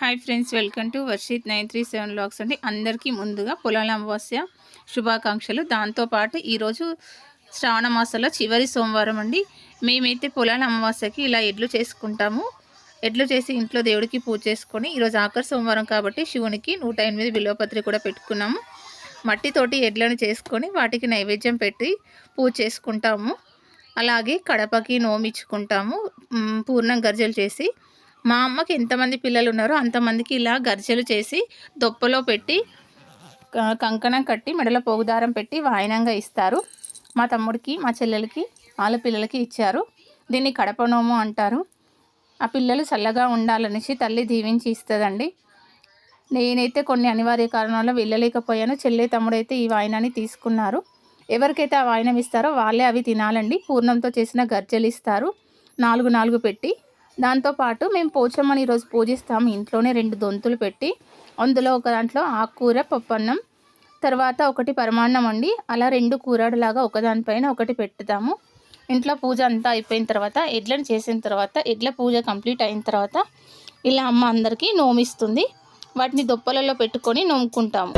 Hi friends welcome to Varshith nine three seven lakhs అండి. అందరికీ ముందుగా పొలాల అమావాస్య శుభాకాంక్షలు. దాంతోపాటు ఈరోజు శ్రావణ మాసంలో చివరి సోమవారం అండి. మేమైతే పొలాల అమావాస్యకి ఇలా ఎడ్లు చేసుకుంటాము. ఎడ్లు చేసి ఇంట్లో దేవుడికి పూజ చేసుకొని ఈరోజు ఆఖరి సోమవారం కాబట్టి శివునికి నూట ఎనిమిది బిల్వపత్రి కూడా పెట్టుకున్నాము. మట్టితోటి ఎడ్లను చేసుకొని వాటికి నైవేద్యం పెట్టి పూజ చేసుకుంటాము. అలాగే కడపకి నోమిచ్చుకుంటాము పూర్ణం గర్జలు చేసి మా అమ్మకి ఎంతమంది పిల్లలు ఉన్నారో అంతమందికి ఇలా గర్జలు చేసి దొప్పలో పెట్టి కంకణం కట్టి మెడలో పోగుదారం పెట్టి వాయనంగా ఇస్తారు. మా తమ్ముడికి మా చెల్లెలకి వాళ్ళ పిల్లలకి ఇచ్చారు. దీన్ని కడపనోము అంటారు. ఆ పిల్లలు చల్లగా ఉండాలనేసి తల్లి దీవించి ఇస్తుందండి. నేనైతే కొన్ని అనివార్య కారణాల వెళ్ళలేకపోయాను. చెల్లె తమ్ముడైతే ఈ వాయినాన్ని తీసుకున్నారు. ఎవరికైతే ఆ వాయినం ఇస్తారో వాళ్ళే అవి తినాలండి. పూర్ణంతో చేసిన గర్జలు ఇస్తారు. నాలుగు నాలుగు పెట్టి దాంతోపాటు మేము పోచమ్మని ఈరోజు పూజిస్తాము ఇంట్లోనే రెండు దొంతులు పెట్టి అందులో ఒక దాంట్లో ఆకుకూర పప్పన్నం తర్వాత ఒకటి పరమాన్నం అండి. అలా రెండు కూరడులాగా ఒకదానిపైన ఒకటి పెట్టుతాము. ఇంట్లో పూజ అంతా అయిపోయిన తర్వాత ఎడ్లను చేసిన తర్వాత ఎడ్ల పూజ కంప్లీట్ అయిన తర్వాత ఇలా అమ్మ అందరికీ నోమిస్తుంది. వాటిని దొప్పలలో పెట్టుకొని నోముకుంటాము.